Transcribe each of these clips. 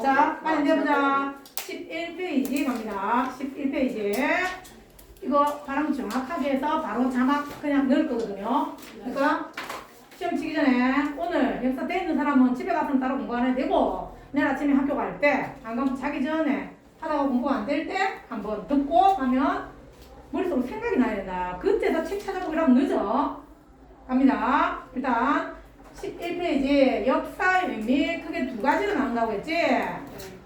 자, 빨리 내보자. 11페이지 갑니다. 11페이지. 이거 발음 정확하게 해서 바로 자막 그냥 넣을 거거든요. 그러니까 시험 치기 전에 오늘 역사 돼 있는 사람은 집에 가서 따로 공부 안 해도 되고 내일 아침에 학교 갈 때, 안 가면 자기 전에 하다가 공부가 안 될 때 한번 듣고 가면 머릿속으로 생각이 나야 된다. 그때서 책 찾아보기 하면 늦어. 갑니다. 일단 11페이지 역사의 의미 크게 두 가지로 나온다고 했지?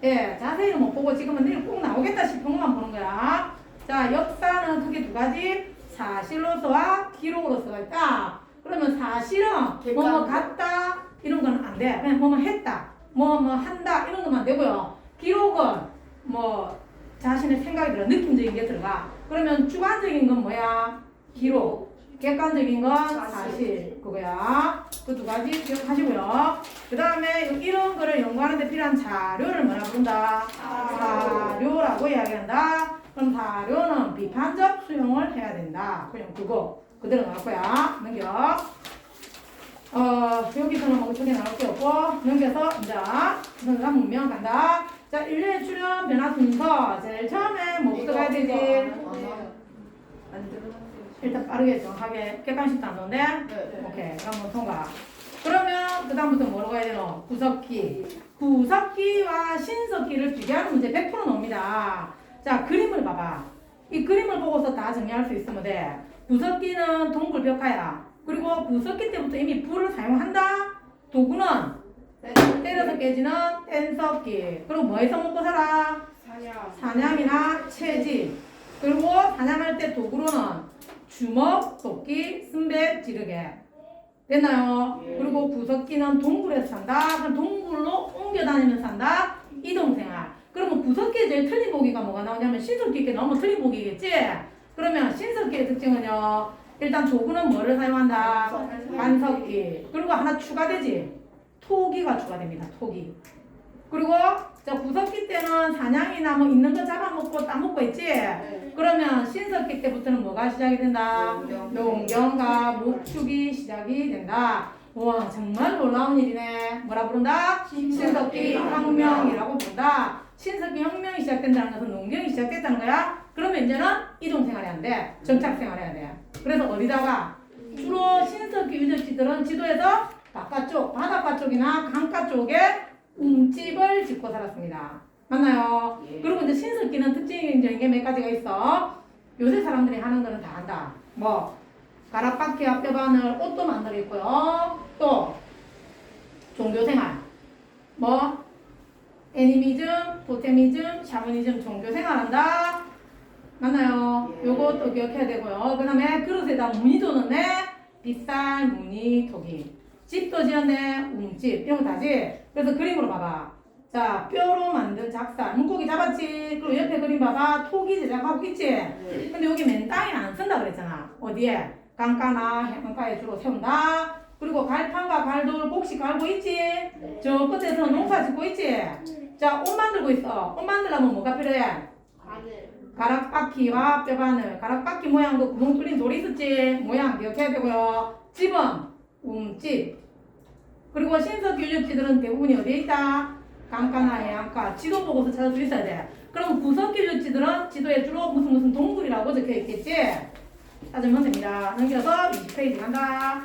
예, 자세히는 못 보고 지금은 내일 꼭 나오겠다 싶은 것만 보는 거야. 자, 역사는 크게 두 가지 사실로서와 기록으로서가 있다. 그러면 사실은 뭐뭐 같다 이런 건 안 돼. 그냥 뭐뭐 했다, 뭐뭐 한다 이런 것만 되고요. 기록은 뭐 자신의 생각이 들어 느낌적인 게 들어가. 그러면 주관적인 건 뭐야? 기록. 객관적인 건 사실 그거야. 그 두 가지 기억하시고요. 그 다음에 이런 거를 연구하는데 필요한 자료를 뭐라 부른다? 자료라고 이야기한다. 그럼 자료는 비판적 수용을 해야 된다. 그냥 그거 그대로 나올 거야. 넘겨. 어, 여기서는 뭐 어떻게 나올 게 없고 넘겨서 이제 선사 문명 간다. 자, 인류의 출현 변화 순서 제일 처음에 뭐부터 가야 되지? 일단 빠르게 정확하게 객관식도 안 넣는데 오케이. 그럼 통과. 그러면 그 다음부터 뭐로 가야 되노? 구석기. 구석기와 신석기를 비교하는 문제 100% 나옵니다. 자 그림을 봐봐. 이 그림을 보고서 다 정리할 수 있으면 돼. 구석기는 동굴 벽화야. 그리고 구석기 때부터 이미 불을 사용한다? 도구는? 때려서 깨지는 뗀석기. 그리고 뭐해서 먹고 살아? 사냥이나 채집. 그리고 사냥할 때 도구로는 주먹, 도끼, 승배, 지르개 됐나요? 예. 그리고 구석기는 동굴에서 산다 그럼 동굴로 옮겨 다니면서 산다 이동생활 그러면 구석기에 제일 틀린 보기가 뭐가 나오냐면 신석기께 너무 틀린 보기겠지? 그러면 신석기의 특징은요 일단 조구는 뭐를 사용한다? 반석기 그리고 하나 추가되지? 토기가 추가됩니다 토기 그리고 자 구석기 때는 사냥이나 뭐 있는 거 잡아먹고 따먹고 있지? 그러면 신석기 때부터는 뭐가 시작이 된다? 농경과 목축이 시작이 된다. 와 정말 놀라운 일이네. 뭐라 부른다? 신석기 혁명이라고 부른다. 신석기 혁명이 시작된다는 것은 농경이 시작됐다는 거야. 그러면 이제는 이동 생활이 안 돼. 정착 생활 해야 돼. 그래서 어디다가 주로 신석기 유적지들은 지도에서 바깥쪽, 바닷가 쪽이나 강가 쪽에 움집을 짓고 살았습니다. 맞나요? 예. 그리고 이제 신석기는 특징적인 게 몇 가지가 있어. 요새 사람들이 하는 거는 다 한다. 뭐 가락바퀴와 뼈바늘 옷도 만들겠고요. 또 종교생활, 뭐 애니미즘, 토테미즘, 샤머니즘 종교생활한다. 맞나요? 예. 요것도 기억해야 되고요. 그 다음에 그릇에다 무늬 도는데 빗살, 무늬, 토기. 집도 지었네, 움집 이런 거 다지. 그래서 그림으로 봐봐. 자, 뼈로 만든 작살, 물고기 잡았지. 그리고 옆에 그림 봐봐, 토기 제작하고 있지. 근데 여기 맨 땅에 안 쓴다 그랬잖아. 어디에? 강가나 해안가에 주로 세운다. 그리고 갈판과 갈돌 곡식 갈고 있지. 저 끝에서 농사 짓고 있지. 자, 옷 만들고 있어. 옷 만들려면 뭐가 필요해? 가락바퀴와 뼈바늘. 가락바퀴 모양 그 구멍 뚫린 돌이 있었지. 모양 기억해야 되고요. 집은 움집. 그리고 신석 유적지들은 대부분이 어디에 있다? 강가나 해안가. 지도 보고서 찾을 수 있어야 돼. 그럼 구석 유적지들은 지도에 주로 무슨 무슨 동굴이라고 적혀 있겠지? 찾으면 됩니다. 넘겨서 20페이지 간다.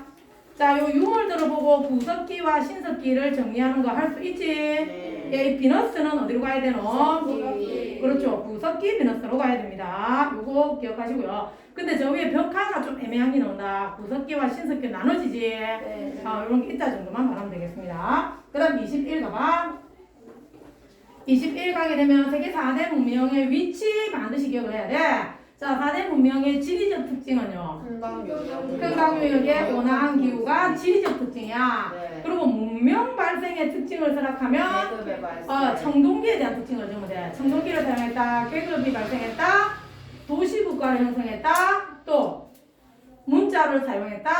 자, 요 유물들을 보고 구석기와 신석기를 정리하는 거 할 수 있지? 예, 이 비너스는 어디로 가야 되노? 그렇죠. 구석기 비너스로 가야 됩니다. 요거 기억하시고요. 근데 저 위에 벽화가 좀 애매한 게 나온다. 구석기와 신석기 나눠지지. 아, 이런 게 있다 정도만 말하면 되겠습니다. 그 다음 21 가봐. 21 가게 되면 세계 4대 문명의 위치 반드시 기억을 해야 돼. 자, 4대 문명의 지리적 특징은요. 큰강유역의 온화한 기후가 지리적 특징이야. 그리고 문명 발생의 특징을 생각하면 어, 청동기에 대한 특징을 주면 돼. 청동기를 사용했다. 계급이 발생했다. 도시 국가를 형성했다. 또 문자를 사용했다.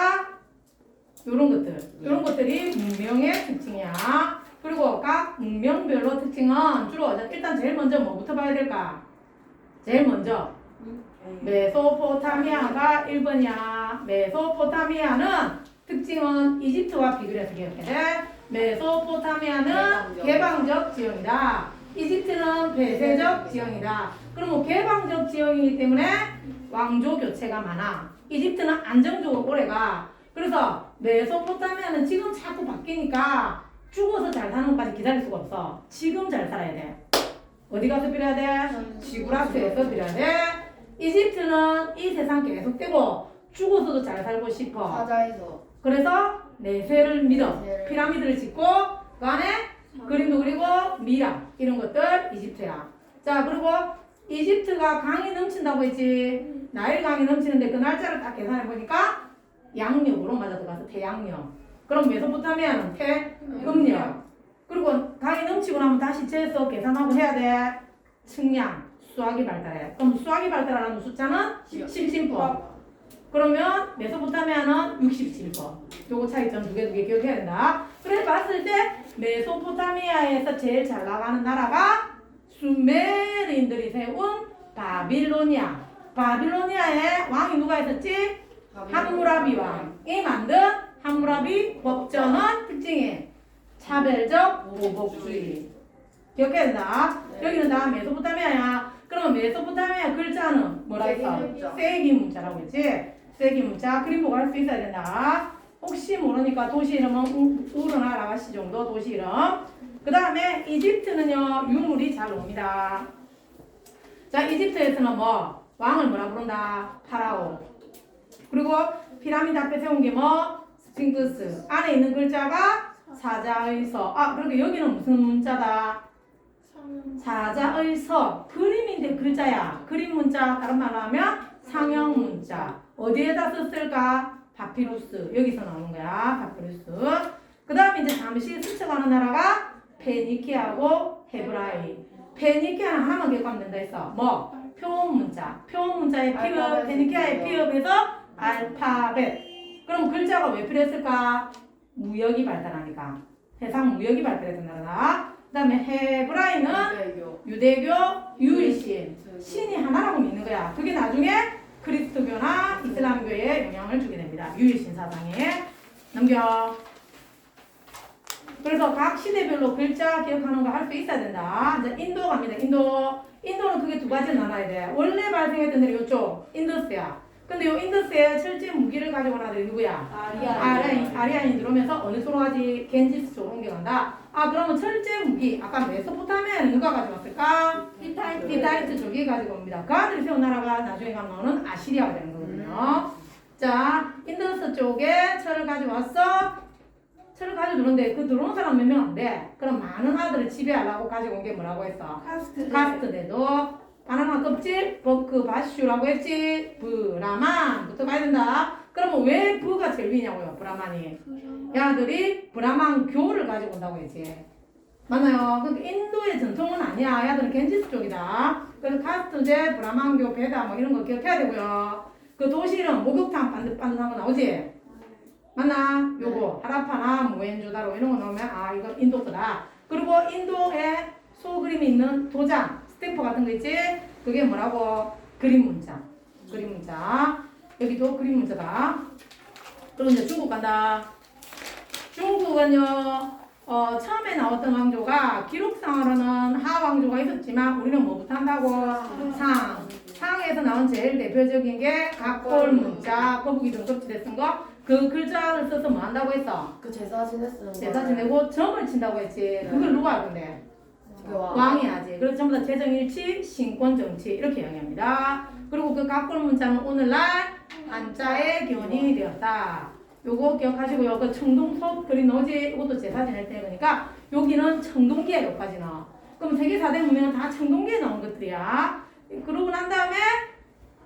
요런 것들. 요런 것들이 문명의 특징이야. 그리고 각 문명별로 특징은 주로 일단 제일 먼저 뭐부터 봐야 될까? 제일 먼저 메소포타미아가 1번이야. 메소포타미아는 특징은 이집트와 비교해서 기억해야 돼. 메소포타미아는 개방적. 개방적 지형이다. 이집트는 폐쇄적 지형이다. 그러면 개방적 지형이기 때문에 왕조 교체가 많아. 이집트는 안정적으로 오래가. 그래서 메소포타미아는 지금 자꾸 바뀌니까 죽어서 잘 사는 것까지 기다릴 수가 없어. 지금 잘 살아야 돼. 어디 가서 빌어야 돼? 지구라스에서 빌어야 돼. 이집트는 이 세상 계속되고 죽어서도 잘 살고 싶어. 사자에서 그래서 내세를 믿어. 내세를. 피라미드를 짓고 그 안에 그림도 그리고 미라 이런 것들 이집트야. 자 그리고 이집트가 강이 넘친다고 했지. 나일 강이 넘치는데 그 날짜를 딱 계산해 보니까 양력으로 맞아 들어가서 태양력. 그럼 메소포타미아는 태음력. 그리고 강이 넘치고 나면 다시 재서 계산하고 해야 돼. 측량, 수학이 발달해. 그럼 수학이 발달하는 숫자는 17번. 그러면 메소포타미아는 67번. 요거 차이점 두 개 두 개 기억해야 된다. 그래 봤을 때 메소포타미아에서 제일 잘 나가는 나라가 수메르인들이 세운 바빌로니아. 바빌로니아에 왕이 누가 있었지? 함무라비 왕이 만든 함무라비 법전은 특징이 차별적 보복주의. 기억해야 된다. 네. 여기는 다 메소포타미아야. 그러면 메소포타미아 글자는 뭐라 했어? 세기 문자. 세기 문자라고 했지? 세기 문자 그림 보고 할 수 있어야 된다. 혹시 모르니까 도시 이름은 우- 우르나 라가시 정도 도시 이름. 그 다음에 이집트는요 유물이 잘 옵니다. 자 이집트에서는 뭐 왕을 뭐라 부른다? 파라오. 그리고 피라미드 앞에 세운 게 뭐? 스핑크스. 안에 있는 글자가 사자의 서. 아 그리고 여기는 무슨 문자다? 사자의 서. 그림인데 글자야. 그림 문자 다른 말로 하면 상형 문자. 어디에다 썼을까? 파피루스. 여기서 나오는 거야. 파피루스. 그 다음에 이제 잠시 스쳐가는 나라가 페니키하고 헤브라이. 페니키아는 하나만 기억하면 된다 했어. 뭐? 표원 문자. 표원 문자의 알파벳 페니키아의. 피업에서 알파벳. 그럼 글자가 왜 필요했을까? 무역이 발달하니까. 세상 무역이 발달했던 나라다. 그 다음에 헤브라이는 유대교 유대교 유일신. 신이 하나라고 믿는 거야. 그게 나중에 그리스도교나 이슬람교에 영향을 주게 됩니다. 유일신 사상에. 넘겨. 그래서 각 시대별로 글자 기억하는 거 할 수 있어야 된다. 이제 인도 갑니다. 인도. 인도는 그게 두 가지 나눠야 돼. 원래 발생했던 데는 이쪽 인더스야. 근데 요 인더스에 철제 무기를 가지고 온 아들이 누구야? 아리아인, 아리아인이 들어오면서 어느 쪽으로 가지? 겐지스 쪽으로 옮겨간다. 아 그러면 철제 무기 아까 메소포타미아는 누가 가져왔을까? 히타이트 히타이트 쪽이 가지고 옵니다. 그 아들이 세운 나라가 나중에 가면은 아시리아가 되는 거거든요. 자 인더스 쪽에 철을 가져왔어. 철을 가져오는데 그 들어온 사람 몇 명 안 돼. 그럼 많은 아들을 지배하려고 가지고 온 게 뭐라고 했어? 카스트 카스트데도. 바나나 껍질 버크 바슈라고 했지. 브라만부터 가야 된다. 그러면 왜 브가 제일 위냐고요 브라만이? 야들이 브라만 교를 가지고 온다고 했지. 맞나요? 그러니까 인도의 전통은 아니야. 야들은 겐지스 쪽이다. 그래서 카스트제 브라만교 베다 뭐 이런 거 기억해야 되고요. 그 도시 이름 목욕탕 반듯반듯한 거 나오지 맞나? 요거 하라파나 모헨조다로 이런 거 넣으면 아 이거 인도 거다 그리고 인도에 소그림이 있는 도장 스탬프 같은 거 있지? 그게 뭐라고? 그림 문자. 그림 문자. 여기도 그림 문자다. 그리고 이제 중국 간다. 중국은요, 어, 처음에 나왔던 왕조가 기록상으로는 하 왕조가 있었지만 우리는 뭐부터 한다고? 상. 상에서 나온 제일 대표적인 게 각골 문자, 거북이 등껍질에 쓴 거. 그 글자를 써서 뭐 한다고 했어? 그 제사 지냈으면 제사 지내고 점을 친다고 했지. 그걸 누가 할 건데? 왕 왕이 하지. 그래서 전부 다 재정일치, 신권정치 이렇게 이야기합니다. 그리고 그 각골 문자는 오늘날 한자의 기원이 되었다. 요거 기억하시고요. 그 청동석 그림 넣지 이것도 제사 지낼 때 그러니까 여기는 청동기에 여기까지 나와. 그럼 세계 4대 문명은 다 청동기에 나온 것들이야. 그러고 난 다음에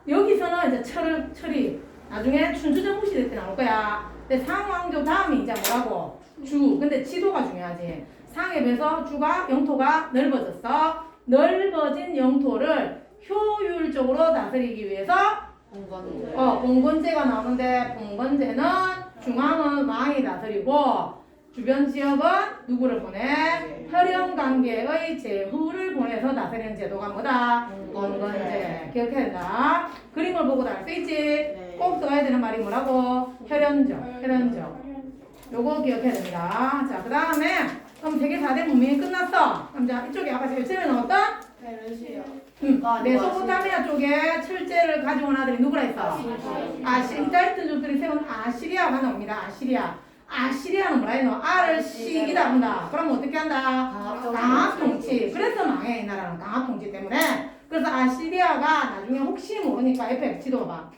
여기서는 이제 철을 철이 나중에 춘추전국 시대 때 나올 거야. 근데 상왕조 다음이 이제 뭐라고? 주. 근데 지도가 중요하지. 상에 비해서 주가 영토가 넓어졌어. 넓어진 영토를 효율적으로 다스리기 위해서 공건 어, 봉건제가 나오는데 봉건제는 중앙은 왕이 다스리고 주변 지역은 누구를 보내? 혈연 관계의 제후를 보내서 다스리는 제도가 뭐다? 봉건제. 기억해야 된다. 그림을 보고 알수 있지? 네. 꼭 써야 되는 말이 뭐라고? 혈연적. 혈연적. 요거 기억해야 됩니다. 자, 그 다음에 그럼 세계 4대 문명이 끝났어. 그럼 자, 이쪽에 아까 제일 처음에 나왔던 페르시아. 응, 아, 메소포타미아 쪽에 철제를 가져온 아들이 누구라 했어? 아시리아이트 족들이 세운 아시리아가 나옵니다. 아시리아. 아시리아는 뭐라 해노? 알을 시기다 한다. 그럼 어떻게 한다? 강압 통치. 그래서 망해 이 나라는 강압 통치 때문에. 그래서 아시리아가 나중에 혹시 모르니까 옆에 지도 봐.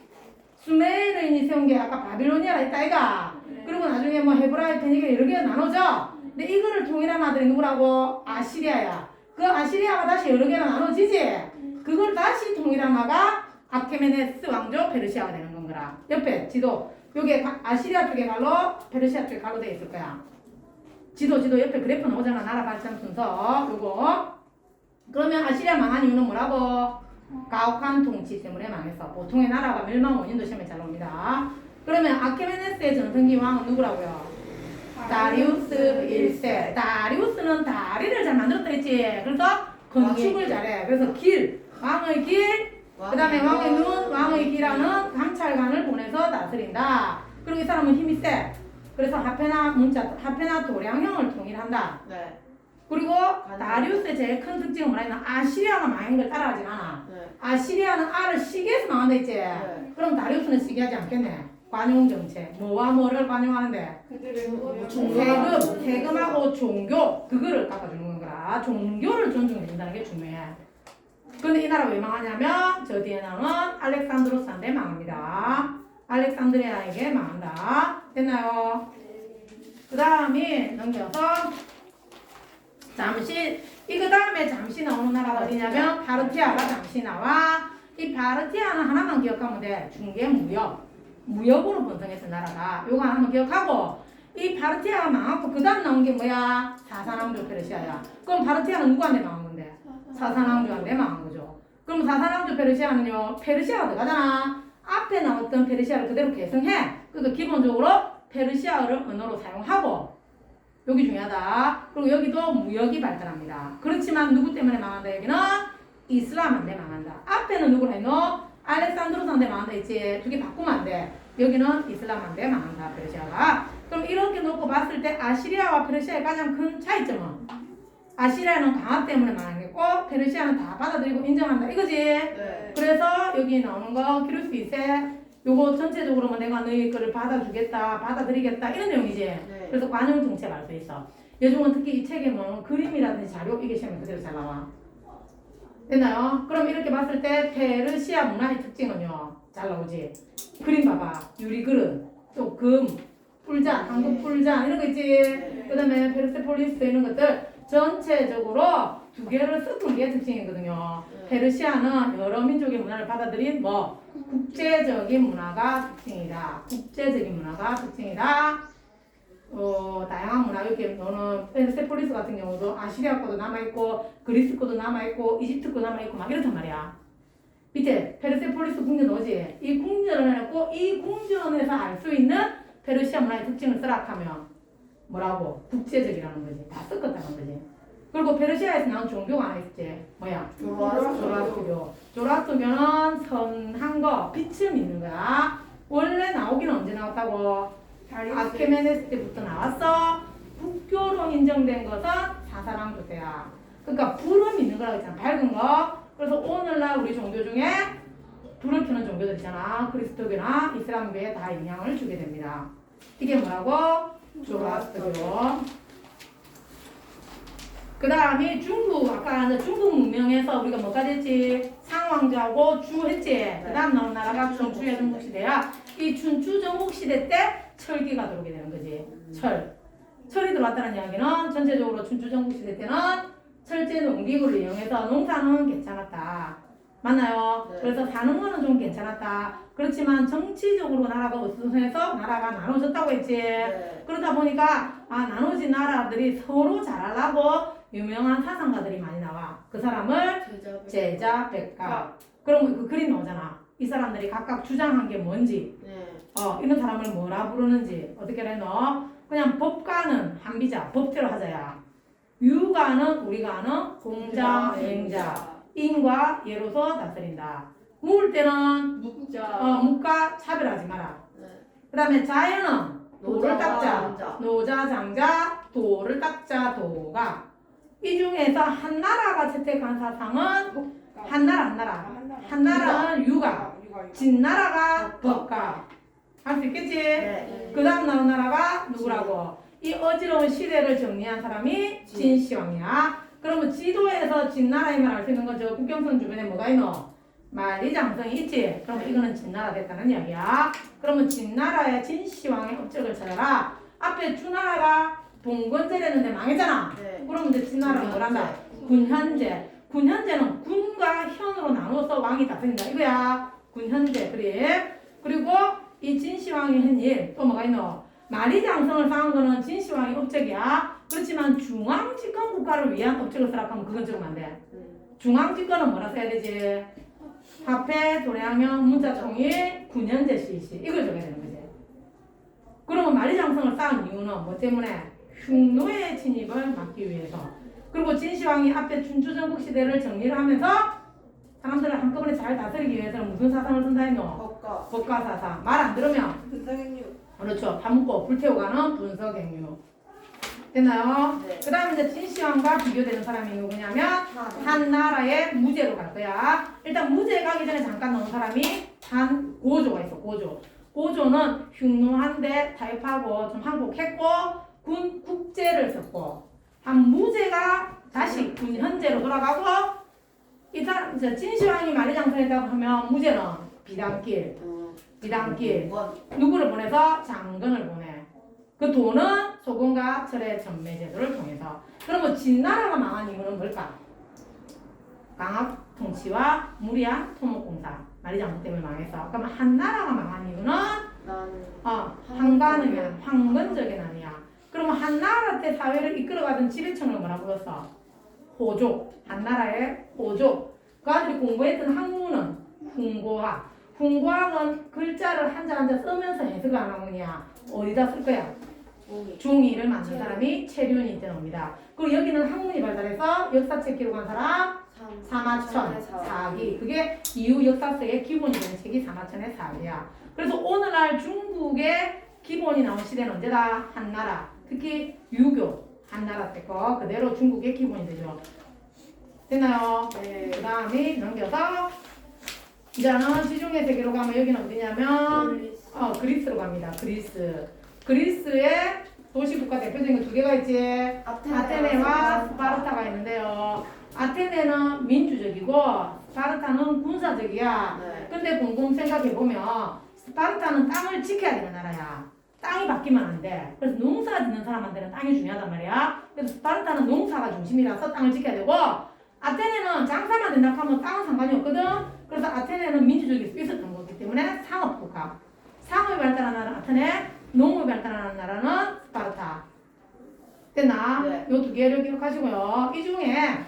수메르인이 세운 게 아까 바빌로니아라 했다 이가. 그리고 나중에 뭐 헤브라이 페니게 여러 개가 나눠져. 근데 이거를 통일한 아들이 누구라고? 아시리아야. 그 아시리아가 다시 여러 개로 나눠지지. 그걸 다시 통일한 마가 아케메네스 왕조 페르시아가 되는 건거라. 옆에 지도 요게 가- 아시리아 쪽에 갈로 페르시아 쪽에 갈로 돼 있을 거야. 지도 지도 옆에 그래프 나오잖아 나라 발전 순서 요거. 그러면 아시리아 망한 이유는 뭐라고? 가혹한 통치 때문에 망했어. 보통의 나라가 멸망 원인도 시험에 잘 나옵니다. 그러면 아케메네스의 전성기 왕은 누구라고요? 다리우스 1세. 다리우스는 다리를 잘 만들었다 했지. 그래서 건축을 잘해. 그래서 길, 왕의 길, 그 다음에 왕의 눈, 왕의 길하는 감찰관을 보내서 다스린다. 그리고 이 사람은 힘이 세. 그래서 하페나 문자, 하페나 도량형을 통일한다. 네. 그리고 다리우스의 제일 큰 특징은 뭐라 했나? 아시리아가 망한 걸 따라하진 않아. 네. 아시리아는 알을 시기해서 망한다 했지. 네. 그럼 다리우스는 시기하지 않겠네. 관용 정책. 뭐와 뭐를 관용하는데? 세금, 세금하고 종교 그거를 깎아주는 거라. 종교를 존중해준다는 게 중요해. 근데 이 나라 왜 망하냐면 저 뒤에 나오는 알렉산드로스한테 망합니다. 알렉산드리아에게 망한다. 됐나요? 그 다음에 넘겨서 잠시 이그 다음에 잠시 나오는 나라가 어디냐면 파르티아가 잠시 나와. 이 파르티아는 하나만 기억하면 돼. 중개 무역. 무역으로 번성했던 나라다. 요거 하나만 기억하고 이 파르티아가 망하고 그 다음 나온 게 뭐야? 사사왕조 페르시아야. 그럼 파르티아는 누구한테 망한 건데? 사사왕조한테 망한 거죠. 그럼 사사왕조 페르시아는요, 페르시아가 들어가잖아. 앞에 나왔던 페르시아를 그대로 계승해. 그러니까 기본적으로 페르시아를 언어로 사용하고, 여기 중요하다. 그리고 여기도 무역이 발달합니다. 그렇지만 누구 때문에 망한다, 여기는? 이슬람한테 망한다. 앞에는 누구라 했노? 알렉산드로스한테 망한다 했지. 두개 바꾸면 안 돼. 여기는 이슬람한테 망한다, 페르시아가. 그럼 이렇게 놓고 봤을 때 아시리아와 페르시아의 가장 큰 차이점은 아시리아는 강압 때문에 망했고 페르시아는 다 받아들이고 인정한다 이거지. 네. 그래서 여기 나오는 거 키루스 2세 요거 전체적으로만 내가 너희 거를 받아주겠다 받아들이겠다 이런 내용이지. 네. 그래서 관용 정책 알수 있어. 요즘은 특히 이 책에 뭐 그림이라든지 자료 이게 시험에 그대로 잘 나와. 됐나요? 그럼 이렇게 봤을 때 페르시아 문화의 특징은요. 잘 나오지. 그림 봐봐. 유리 그릇, 또 금, 뿔잔, 한국 뿔잔 이런 거 있지. 그다음에 페르세폴리스 이런 것들 전체적으로 두 개를 섞은 게 특징이거든요. 페르시아는 여러 민족의 문화를 받아들인 뭐 국제적인 문화가 특징이다. 국제적인 문화가 특징이다. 어, 다양한 문화 이렇게 너는 페르세폴리스 같은 경우도 아시리아 거도 남아 있고 그리스 거도 남아 있고 이집트 거 남아 있고 막 이렇단 말이야. 밑에 페르세폴리스 궁전 오지. 이 궁전을 해놓고 이 궁전에서 알 수 있는 페르시아 문화의 특징을 쓰라하면 뭐라고? 국제적이라는 거지. 다 섞었다는 거지. 그리고 페르시아에서 나온 종교가 하나 있지. 뭐야? 조라스토교. 조라스토교는 선한 거, 빛을 믿는 거야. 원래 나오기는 언제 나왔다고? 아케메네스 때부터 나왔어. 국교로 인정된 것은 사사랑조 때야. 그러니까 불을 믿는 거라고 했잖아. 밝은 거. 그래서 오늘날 우리 종교 중에 불을 켜는 종교들 있잖아. 그리스도교나 이슬람교에 다 영향을 주게 됩니다. 이게 뭐라고? 조라스토교. 그 다음에 중국, 아까 중국 문명에서 우리가 뭐까지 했지? 상왕자하고 주 했지? 그 다음 나온 나라가 춘추 정복 시대야. 이 춘추 정복 시대 때 철기가 들어오게 되는 거지. 철. 철이 들어왔다는 이야기는 전체적으로 춘추 정복 시대 때는 철제 농기구를 이용해서 농사는 괜찮았다. 맞나요? 네. 그래서 사는 거는 좀 괜찮았다. 그렇지만 정치적으로 나라가 어수선해서 나라가 나눠졌다고 했지. 네. 그러다 보니까 아 나눠진 나라들이 서로 잘하려고 유명한 사상가들이 많이 나와. 그 사람을 제자. 제자 백각. 그럼 그 그림 나오잖아. 이 사람들이 각각 주장한 게 뭔지, 네. 어 이런 사람을 뭐라 부르는지 어떻게 해너 그냥 법가는 한비자, 법대로 하자야. 유가는 우리가 아는 공자, 맹자, 인과 예로서 다스린다. 묵을 때는 묵자. 어, 묵과 차별하지 마라. 네. 그 다음에 자연은 도를 닦자. 노자, 장자, 도를 닦자, 도가. 이 중에서 한나라가 채택한 사상은 한나라, 한나라. 한나라는 유가, 진나라가 법가. 할 수 있겠지? 네. 그 다음 나온 나라가 누구라고? 이 어지러운 시대를 정리한 사람이 진시황이야. 그러면 지도에서 진나라임을 알수 있는 거죠. 국경선 주변에 뭐가 있노? 만리장성이 있지? 그럼 이거는 진나라 됐다는 이야기야. 그러면 진나라의 진시황의 업적을 찾아라. 앞에 주나라가 봉건제랬는데 망했잖아. 네. 그러면 이제 진나라는 뭐란다? 군현제. 군현제는 군과 현으로 나눠서 왕이 다스린다. 이거야. 군현제. 그래. 그리고 이 진시황이 한 일, 또 뭐가 있노? 마리장성을 쌓은 거는 진시황의 업적이야. 그렇지만 중앙 집권 국가를 위한 업적을 쓰라고 하면 그건 적으면 안 돼. 중앙 집권은 뭐라 써야 되지? 화폐, 도량형, 문자 통일, 군현제 실시. 이걸 적어야 되는 거지. 그러면 마리장성을 쌓은 이유는 뭐 때문에? 흉노의 진입을 막기 위해서. 그리고 진시황이 앞에 춘추전국 시대를 정리를 하면서 사람들을 한꺼번에 잘 다스리기 위해서는 무슨 사상을 쓴다 했노? 법과 법가 사상. 말 안 들으면 분석행류 그렇죠. 밥 먹고 불태워 가는 분석행류. 됐나요? 네. 그 다음에 이제 진시황과 비교되는 사람이 누구냐면 한. 한 나라의 무제로 갈 거야. 일단 무제 가기 전에 잠깐 나온 사람이 한 고조가 있어. 고조. 고조는 흉노한데 타협하고 좀 항복했고 군 국제를 썼고 한 무제가 다시 군 현재로 돌아가고 이 사람 이제 진시황이 만리장성했다고 하면 무제는 비단길 어, 비단길 원. 누구를 보내서 장근을 보내. 그 돈은 소금과 철의 전매 제도를 통해서. 그러면 진나라가 망한 이유는 뭘까? 강압 통치와 무리한 토목공사. 마리장성 때문에 망했어. 그러면 한나라가 망한 이유는 난 어, 황관음이야. 황건적인 아니야. 그러면 한나라 때 사회를 이끌어가던 지배층을 뭐라 불렀어? 호족. 한나라의 호족. 그 아들이 공부했던 학문은 훈고학. 훈고학은 글자를 한자 한자 쓰면서 해석을 안 하느냐. 어디다 쓸 거야? 종이를 만든 사람이 체륜이 되옵니다. 그리고 여기는 학문이 발달해서 역사책 기록한 사람 삼. 사마천 사. 사기. 그게 이후 역사서의 기본이 되는 책이 사마천의 사기야. 그래서 오늘날 중국의 기본이 나온 시대는 언제다? 한나라. 특히 유교 한나라 때 거 그대로 중국의 기본이 되죠. 됐나요? 네. 그 다음에 넘겨서 이제는 지중해 세계로 가면 여기는 어디냐면 어, 그리스로 갑니다. 그리스. 그리스의 도시 국가 대표적인 두 개가 있지. 아테네 와 스파르타가 있는데요. 아테네는 민주적이고 스파르타는 군사적이야. 네. 근데 곰곰 생각해 보면 스파르타는 땅을 지켜야 되는 나라야. 땅이 바뀌면 안 돼. 그래서 농사 짓는 사람한테는 땅이 중요하단 말이야. 그래서 스파르타는 농사가 중심이라서 땅을 지켜야 되고 아테네는 장사만 된다 하면 땅은 상관이 없거든. 그래서 아테네는 수 있었던 거기 때문에 상업국가. 상업이 발달한 나라는 아테네, 농업이 발달한 나라는 스파르타. 됐나? 네. 요두 개를 기억하시고요. 이 중에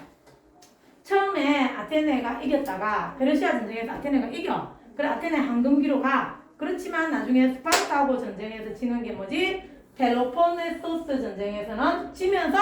처음에 아테네가 이겼다가 페르시아 전쟁에서 아테네가 이겨. 그래 아테네 황금기로 가. 그렇지만 나중에 스파르타하고 전쟁에서 지는 게 뭐지? 펠로폰네소스 전쟁에서는 지면서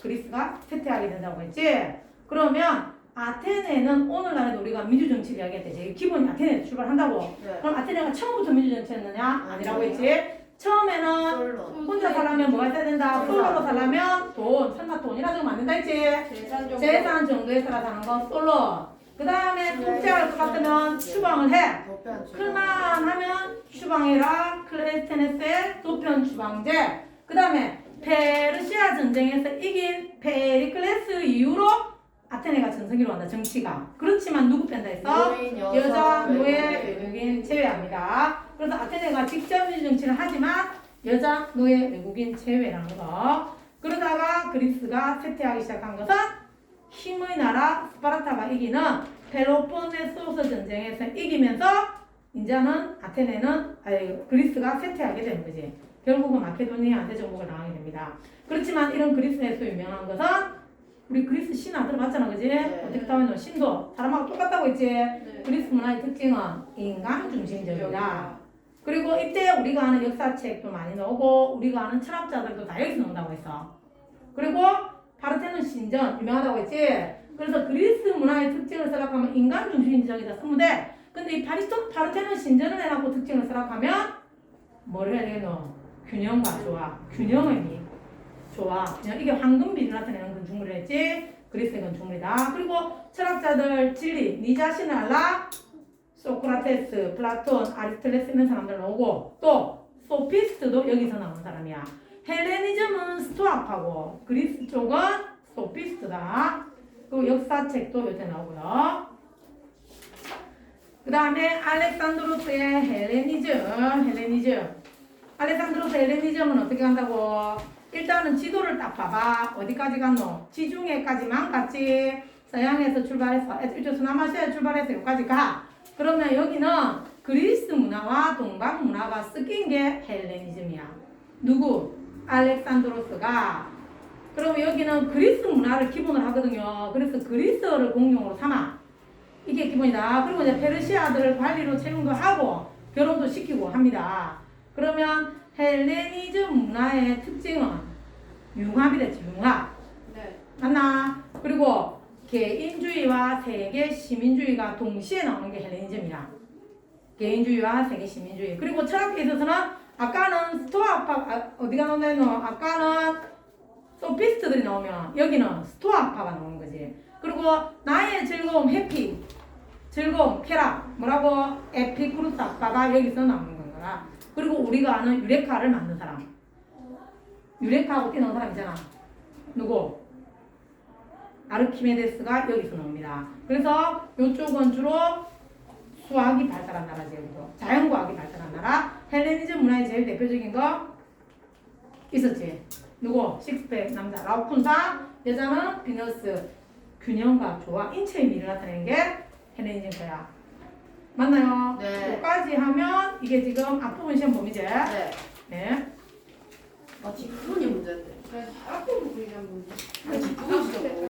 그리스가 쇠퇴하게 된다고 했지. 그러면 아테네는 오늘날에도 우리가 민주정치 이야기할 때 제일 기본이 아테네에서 출발한다고. 네. 그럼 아테네가 처음부터 민주정치였느냐? 아니라고 했지. 처음에는 솔로. 혼자 살려면 뭐가 있어야 된다? 솔로로 살려면 돈, 설마 돈이라 적으면 안 된다 했지? 재산 정보 재산 정도에 살아 사는 건 솔로. 그 다음에 통제할 것 같으면 추방을 해. 클만 하면 추방해라. 클레스테네스의 도편 추방제. 그 다음에 페르시아 전쟁에서 이긴 페리클레스 이후로 아테네가 전성기로 간다. 정치가. 그렇지만 누구 뺀다 했어? 노인, 여성, 여자, 노예, 외국인. 제외합니다. 그래서 아테네가 직접 민주 정치를 하지만 여자, 노예, 외국인 제외라는 거. 그러다가 그리스가 쇠퇴하기 시작한 것은 힘의 나라 스파르타가 이기는 펠로폰네소스 전쟁에서 이기면서 이제는 아테네는 아니, 그리스가 쇠퇴하게 되는 거지. 결국은 마케도니아한테 정복을 당하게 됩니다. 그렇지만 이런 그리스에서 유명한 것은 우리 그리스 신화 들어봤잖아, 그지? 네. 어떻게 따면 신도 사람하고 똑같다고 했지. 네. 그리스 문화의 특징은 인간 중심적이다. 그리고 이때 우리가 아는 역사책도 많이 나오고 우리가 아는 철학자들도 다 여기서 나온다고 했어. 그리고 파르테논 신전 유명하다고 했지. 그래서 그리스 문화의 특징을 생각하면 인간 중심적이다 쓰면 돼. 근데 이 파리토 파르테논 신전을 해놓고 특징을 생각하면 뭘 해야 되노? 균형과 조화, 균형의 미, 조화, 균형. 이게 황금비를 나타내는 건축물을 했지. 그리스의 건축물이다. 그리고 철학자들 진리, 네 자신을 알라. 소크라테스, 플라톤, 아리스토텔레스 있는 사람들 나오고 또 소피스트도 여기서 나온 사람이야. 헬레니즘은 스토아파고 그리스 쪽은 소피스트다. 그리고 역사책도 요새 나오고요. 그 다음에 알렉산드로스의 헬레니즘, 헬레니즘. 알렉산드로스 헬레니즘은 어떻게 한다고? 일단은 지도를 딱 봐봐. 어디까지 갔노? 지중해까지만 갔지. 서양에서 출발해서, 이쪽 서남아시아에 출발해서 여기까지 가. 그러면 여기는 그리스 문화와 동방 문화가 섞인 게 헬레니즘이야. 누구? 알렉산드로스가. 그럼 여기는 그리스 문화를 기본으로 하거든요. 그래서 그리스어를 공용으로 삼아. 이게 기본이다. 그리고 이제 페르시아들을 관리로 채용도 하고 결혼도 시키고 합니다. 그러면 헬레니즘 문화의 특징은 융합이랬지, 융합. 네. 맞나? 그리고 개인주의와 세계 시민주의가 동시에 나오는 게 헬레니즘이야. 개인주의와 세계 시민주의. 그리고 철학에 있어서는 아까는 스토아파 아, 어디가 나오냐면 아까는 소피스트들이 나오면 여기는 스토아파가 나오는 거지. 그리고 나의 즐거움 해피 즐거움 쾌락 뭐라고 에피쿠루스 아빠가 여기서 나오는 거야. 그리고 우리가 아는 유레카를 만든 사람. 유레카하고 뛰는 사람이잖아. 누구? 아르키메데스가 여기서 나옵니다. 그래서 이쪽은 주로 수학이 발달한 나라지 자연과학이 발달한 나라. 헬레니즘 문화의 제일 대표적인 거 있었지. 누구? 식스팩 남자 라오쿤사 여자는 비너스 균형과 조화 인체의 미를 나타내는 게 헬레니즘 거야. 맞나요? 네. 여기까지 하면 이게 지금 앞부분 시험 범위제. 네. 네. 아 뒷부분이 문제인데. 그래서 앞부분 그리는 문제. 뒷부분 진짜